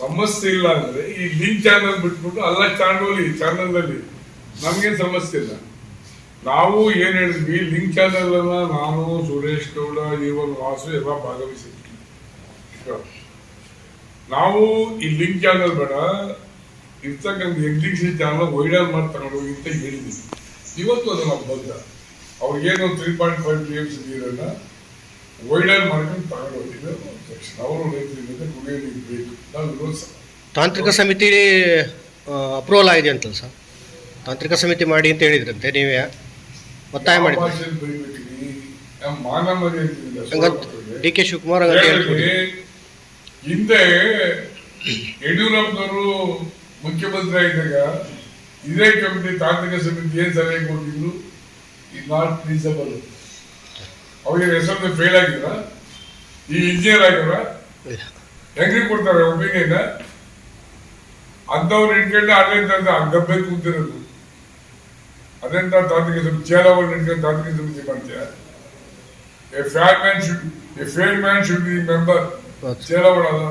ಸಮಸ್ಯೆ ಇಲ್ಲ ಅಂದ್ರೆ ಈ ಲಿಂಕ್ ಚಾನಲ್ ಬಿಟ್ಬಿಟ್ಟು ಅಲ್ಲ ಚಾನಲ್ ಚಾನಲ್ ಅಲ್ಲಿ ನಮ್ಗೆ ಸಮಸ್ಯೆ ಇಲ್ಲ. ನಾವು ಏನ್ ಹೇಳಿದ್ವಿ ಲಿಂಕ್ ಚಾನಲ್ ಅನ್ನ ನಾನು, ಸುರೇಶ್ ಗೌಡ ಇವನ್ ವಾಸು ಎಲ್ಲ ಭಾಗವಹಿಸಿದ್ವಿ. ನಾವು ಈ ಲಿಂಕ್ ಚಾನಲ್ ಬೇಡ ಇರ್ತಕ್ಕಂಥ ಎಕ್ಸಿಬಿಷನ್ ಚಾನಲ್ ವೈಡಲ್ ಮಾಡಿ ತಗೊಂಡು ಅಂತ ಹೇಳಿದ್ವಿ. ಇವತ್ತು ಅದನ್ನ ಬಂದ. ಅವ್ರಿಗೇನು three point five T M ನೀರನ್ನ ವೈಡಲ್ ಮಾಡ್ಕೊಂಡು ತಗೊಂಡು ಸೆಕ್ಷನ್ ಅವರು ರೈತರಿಗೆ ಕುಡಿಯೋ ನೀರು ಬೇಕು. ನಾವು ತಾಂತ್ರಿಕ ಸಮಿತಿ ಅಪ್ರೂವಲ್ ಆಗಿದೆ ಅಂತಲ್ಲ ಸರ್. ತಾಂತ್ರಿಕ ಸಮಿತಿ ಮಾಡಿ ಅಂತ ಹೇಳಿದ್ರಂತೆ ನೀವೇ ಒತ್ತಾಯ ಮಾಡಿದ್ರಿ. ಮಾನ ಮರ್ಯಾದೆ ಡಿ ಕೆ ಶಿವಕುಮಾರ್ ಹಿಂದೆ ಯಡಿಯೂರಪ್ಪನವರು ಮುಖ್ಯಮಂತ್ರಿ ಆಗಿದ್ದಾಗ ಇದೇ ಕಮಿಟಿ ತಾಂತ್ರಿಕ ಸಮಿತಿ ಏನ್ ಸಲಹೆ ಕೊಟ್ಟಿದ್ರು? ಇಸ್ ನಾಟ್ ರೀಸಬಲ್ ಅವ್ರಿಗೆ ಹೆಸರು ಫೇಲ್ ಆಗಿದ್ರ? ಈ ಇಂಜಿನಿಯರ್ ಆಗ್ಯಾರ ಹೆಂಗ್ರಿ ಕೊಡ್ತಾರೆ ಒಪಿನಿಯನ್ ಅಂಥವ್ರು ಇಟ್ಕೊಂಡು ಅಲ್ಲಿಂದ ಗಬ್ಬೆ ಕೂತಿರೋದು ಅದೆಂತ ತಾಂತ್ರಿಕ ಸಮಿತಿ ಚೇಲವನ್ನು ಇಟ್ಕೊಂಡು ತಾಂತ್ರಿಕ ಸಮಿತಿ ಮಾಡ್ತೀಯ a fair man should a fair man should be member ಹೌದು. ಚೇಲವಳಲ್ಲ